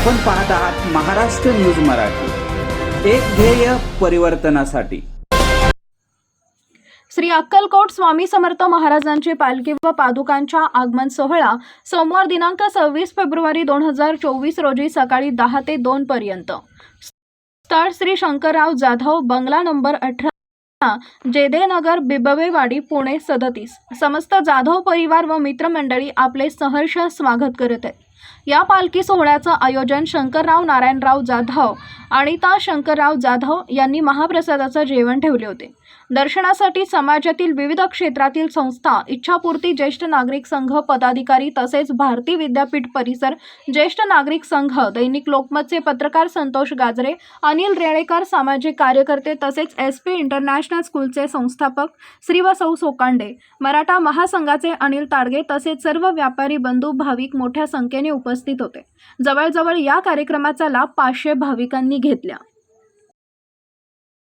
आपण पाहत आहात महाराष्ट्र न्यूज मराठी. एक ध्येय परिवर्तनासाठी. श्री अक्कलकोट स्वामी समर्थ महाराजांची पालखी व पादुकांच्या आगमन सोहळा सोमवार दिनांक सव्वीस फेब्रुवारी दोन हजार चोवीस रोजी सकाळी दहा ते दोन पर्यंत. स्थळ श्री शंकरराव जाधव बंगला नंबर अठरा जेदेनगर बिबवेवाडी पुणे सदतीस. समस्त जाधव परिवार व मित्रमंडळी आपले सहर्ष स्वागत करत आहेत. या पालखी सोहळ्याचं आयोजन शंकरराव नारायणराव जाधव अनिता शंकरराव जाधव यांनी महाप्रसादाचं जेवण ठेवले होते. दर्शनासाठी समाजातील विविध क्षेत्रातील संस्था इच्छापूर्ती ज्येष्ठ नागरिक संघ पदाधिकारी तसेच भारती विद्यापीठ परिसर ज्येष्ठ नागरिक संघ दैनिक लोकमतचे पत्रकार संतोष गाजरे अनिल रेळेकर सामाजिक कार्यकर्ते तसेच एस पी इंटरनॅशनल स्कूलचे संस्थापक श्री सोकांडे मराठा महासंघाचे अनिल ताडगे तसेच सर्व व्यापारी बंधू भाविक मोठ्या संख्येने उपस्थित होते. जवळजवळ या कार्यक्रमाचा लाभ पाचशे भाविकांनी घेतला.